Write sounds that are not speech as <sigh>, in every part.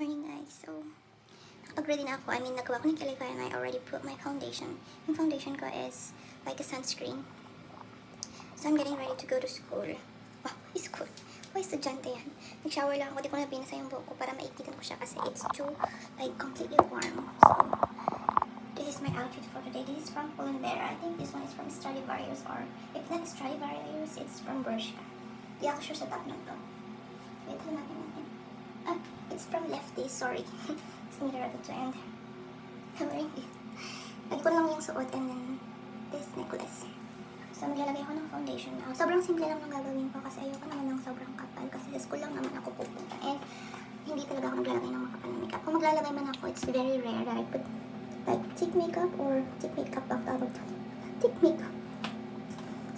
Morning guys, so nakapag-ready na ako. I mean, nagawa ko ng kilay and I already put my foundation. Yung foundation ko is like a sunscreen. So I'm getting ready to go to school. Wow, <laughs> school. Why estudyante yan? Nag-shower lang ako, di ko na binasa yung buhok ko para maikitan ko siya kasi it's too like completely warm. So, this is my outfit for today. This is from Pull&Bear. I think this one is from Stradivarius or if not Stradivarius, it's from Bershka. Di ako sure sa top na to. Wait, hanapin it's from Lefty, sorry. <laughs> it's neither of the and I'm wearing it. Lagi ko lang yung suot and then this necklace. So, maglalagay ako ng foundation now. Sobrang simple lang ng gagawin ko kasi ayoko naman ng sobrang kapal kasi sa school lang naman ako pupunta. And hindi talaga ako naglalagay ng makapal na makeup. Kung maglalagay man ako, it's very rare that I put like thick makeup or thick makeup ba tawag to? Thick makeup.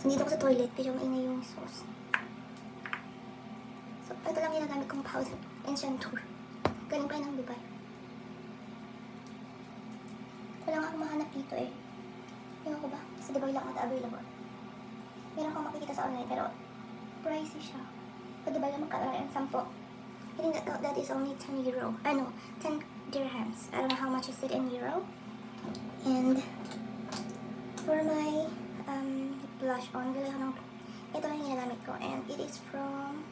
So, dito ko sa toilet, medyo maingay yung sauce. So, ito lang ginagamit kong powder and shampoo. Galing yun ng Dubai. Wala akong mahanap dito eh. Ewan ko ba? Sa Dubai lang ata available. Meron kang makikita sa online pero pricey siya. Sa Dubai lang magkakaroon ng 10. I think that, that is only 10 euro. Ano, 10 dirhams. I don't know how much is it in euro. And for my um, blush on, gali ako ng, ito lang yung ginagamit ko. And it is from,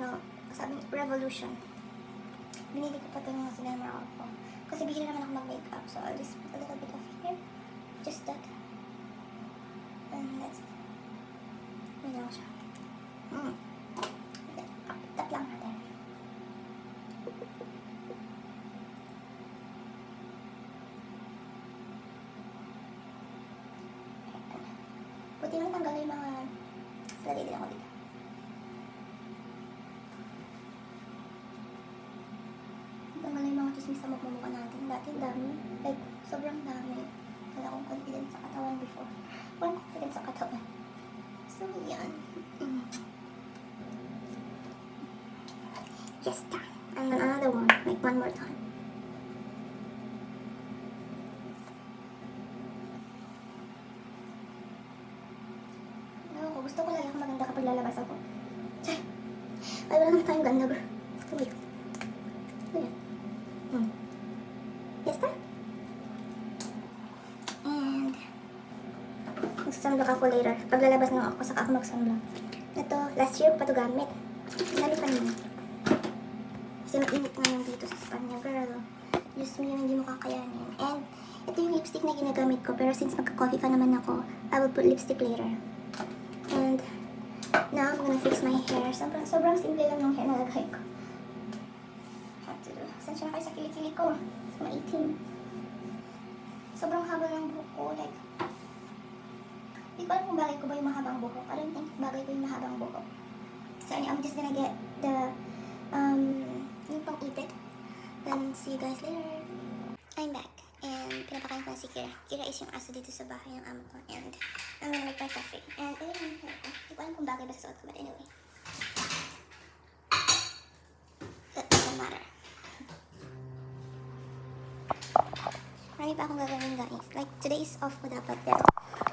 ano, sabi, Revolution. Binili ko pa ito ng sinema ko. Kasi bihira naman ako mag-makeup. So I'll just put a little bit of here. Just that. And that's it. Yun lang siya. Mm. Okay, Tap lang natin. Buti naman tanggal yung mga lagay din ako dito. Tanggal yung mga chismis sa mukha natin. Dati dami. Like, sobrang dami. Wala akong confidence sa katawan before. Walang confidence sa katawan. So, yan. Mm. Yes, ta. And then another one. Like, one more time. Ewan gusto ko lagi ako maganda kapag lalabas ako. Chay! Ay, wala naman tayong ganda, bro. Uy. Uy. Hmm. Yes, ta? And, magsasunblock ako later. Pag lalabas na ako, saka ako magsunblock. Ito, last year ko pa ito gamit. Niya. Kasi mainit ngayon dito sa Spanya, girl. Diyos mo hindi mo kakayanin. And, ito yung lipstick na ginagamit ko. Pero since magka-coffee pa naman ako, I will put lipstick later. And, now I'm gonna fix my hair. Sobrang, sobrang simple lang ng hair na lagay ko. Do? Saan siya na kayo sa kilikili ko? Maitim. Sobrang haba ng buhok ko. Like, hindi ko alam kung bagay ko ba yung mahabang buhok. I don't think bagay ko yung mahabang buhok. So, I'm just gonna get the, um, pang itit. Then, see you guys later. I'm back. And pinapakain ko na si Kira. Kira is yung aso dito sa bahay ng amo ko. And I'm gonna make my coffee. And ayun yung hair ko. Hindi ko alam kung bagay ba sa suot ko. But anyway. That doesn't matter. Marami pa akong gagawin guys. Like, today is off ko dapat. Pero,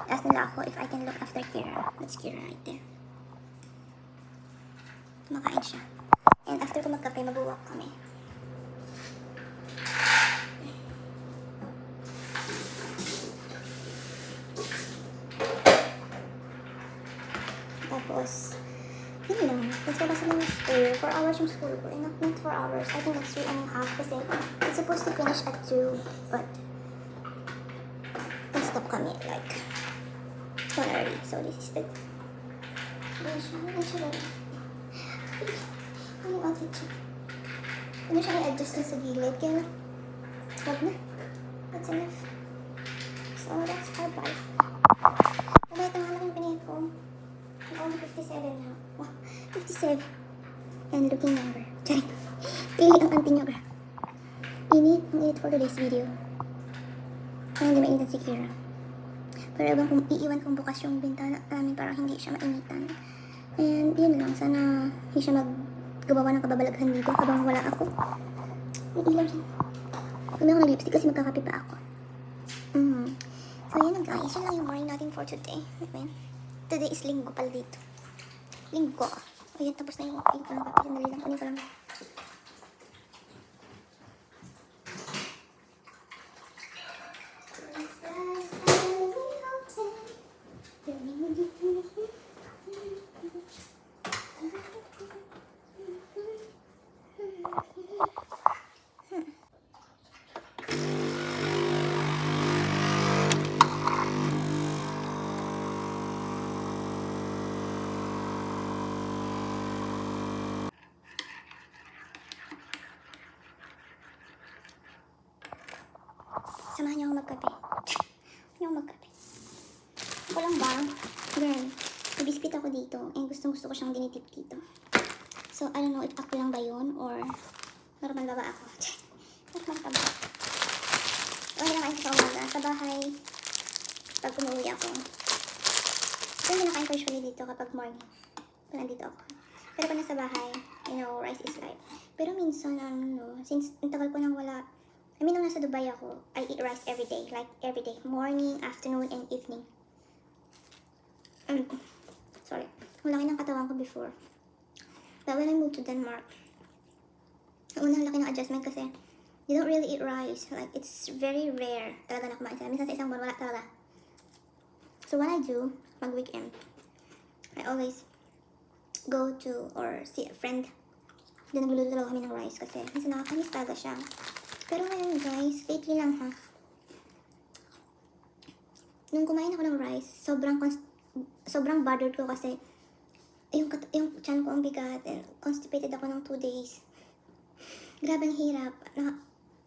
ask nila ako if I can look after Kira. That's Kira right there. Kumakain siya. And after ko magkape, mag-walk kami. Tapos, yun lang. Kasi kasi ng school, 4 hours yung school ko. Eh, not, not 4 hours. I think it's 3 and a half kasi it's supposed to finish at 2. But, nag-stop kami like 1 early. So, this is the... Ano siya? Ano siya Anong outfit siya? Ano siya i-adjust na sa gilid? Kaya, wag na. That's enough. So, that's our bike. Mabait na nga lang yung pinahit ko. I'm only 57 now. Wow, 57. And looking younger. Charing. Pili ang auntie niyo, gra. Init ang init for today's video. Kaya hindi mainitan si Kira. Pero ewan kung iiwan kong bukas yung bintana namin para hindi siya mainitan. And yun lang, sana hindi siya maggawa ng kababalaghan dito habang wala ako. May ilaw dyan. Huwag na ako nag-lipstick kasi magkakape pa ako. Mm. So yun na guys, yun lang yung morning natin for today. Okay. Today is linggo pala dito. Linggo. Ayan, tapos na yung papel. Dali lang, kunin ko lang. Samahan niyo ako magkape. Samahan niyo ako magkape. Ako lang ba? Girl, may biscuit ako dito. Eh, gustong gusto ko siyang dinitip dito. So, I don't know if ako lang ba yun or normal ba ba ako? <laughs> normal ka ba? Okay lang kayo sa umaga. Sa bahay, pag umuwi ako. Ito yung kinakain ko usually dito kapag morning. Pag nandito ako. Pero pag nasa bahay, you know, rice is life. Pero minsan, ano, since ang tagal ko nang wala I mean, nung nasa Dubai ako, I eat rice every day. Like, every day. Morning, afternoon, and evening. Mm. Sorry. Ang laki ng katawan ko before. But when I moved to Denmark, ang unang laki ng adjustment kasi you don't really eat rice. Like, it's very rare talaga na kumain sila. Minsan sa isang buwan, wala talaga. So, what I do, mag-weekend, I always go to or see a friend. Then, nagluluto kami ng rice kasi minsan nakakamiss talaga siya. Pero ngayon guys, lately lang ha. Nung kumain ako ng rice, sobrang sobrang bothered ko kasi yung, yung chan ko ang bigat and constipated ako ng 2 days. Grabe ang hirap. Na,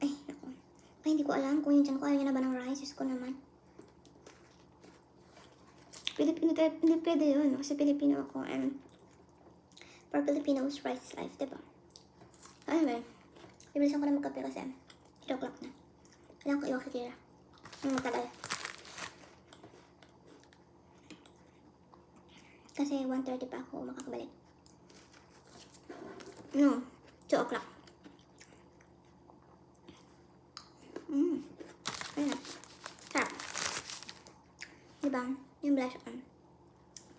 ay, naku. Ay, hindi ko alam kung yung chan ko ayaw na ba ng rice. Diyos ko naman. Pilip, hindi, pwede yun kasi Pilipino ako and for Filipinos, rice life, diba? Anyway, Bibilisan ko na magkape kasi 3 o'clock na. Kailangan ko iwak si Kira. Ang matagal. Kasi 1.30 pa ako makakabalik. No, 2 o'clock. Mm. Ayun. Sarap. Diba? Yung blush on.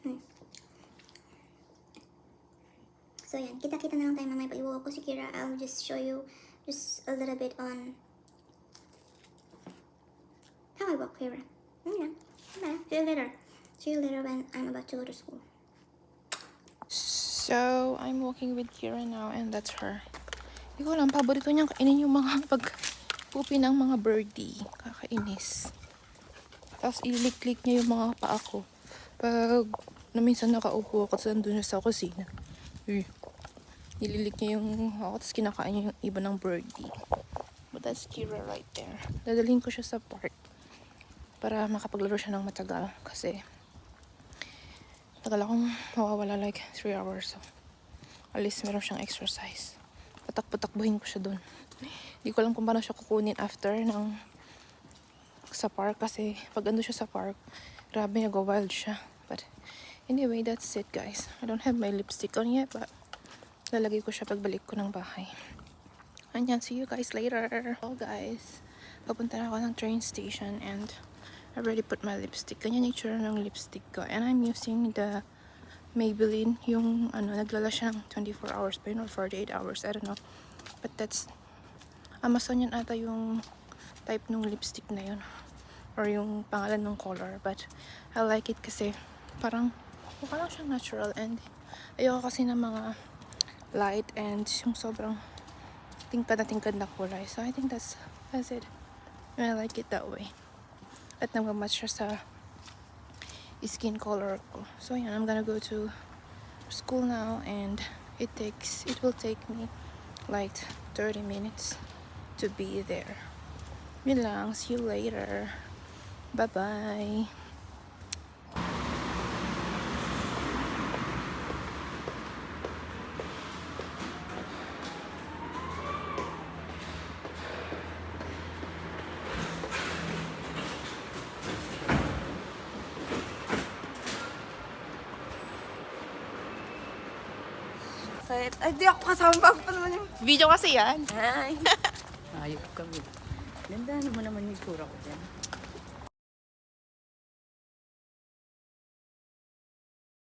Hmm. So yan, kita-kita na lang tayo mamaya pag iwalk ko si Kira. I'll just show you just a little bit on how I walk Kira. Yeah. Bye. See you later. See you later when I'm about to go to school. So, I'm walking with Kira now and that's her. Hindi ko alam, paborito niyang kainin yung mga <laughs> pag pupi ng mga birdie. Kakainis. Tapos ililik-lik niya yung mga paa ko. Pag na minsan nakaupo ako, nandun siya sa kusina. Eh, nililik niya yung ako, tapos kinakain yung iba ng birdie. But that's Kira right there. Dadalhin ko siya sa park para makapaglaro siya ng matagal kasi tagal akong mawawala like 3 hours. So, at least meron siyang exercise. Patak-patakbuhin ko siya doon. Hindi ko alam kung paano siya kukunin after ng sa park kasi pag ando siya sa park, grabe nag-wild siya. But anyway, that's it guys. I don't have my lipstick on yet but lalagay ko siya pagbalik ko ng bahay. Anyan, see you guys later. So guys, papunta na ako ng train station and I already put my lipstick. Ganyan yung itsura ng lipstick ko. And I'm using the Maybelline. Yung ano, naglala siya ng 24 hours pa yun or 48 hours. I don't know. But that's Amazon yun ata yung type ng lipstick na yun. Or yung pangalan ng color. But I like it kasi parang mukha lang siyang natural and ayoko kasi ng mga light and yung sobrang tingkad na tingkad na kulay. So I think that's that's it. And I like it that way. At nagmamatch siya sa skin color ko. So yan, I'm gonna go to school now and it takes, it will take me like 30 minutes to be there. Yun lang, see you later. Bye-bye. Kahit, ay, di ako kasama pa pa naman yung... Video kasi yan. Ay. <laughs> Ayok kami. Ganda naman naman yung tura ko dyan.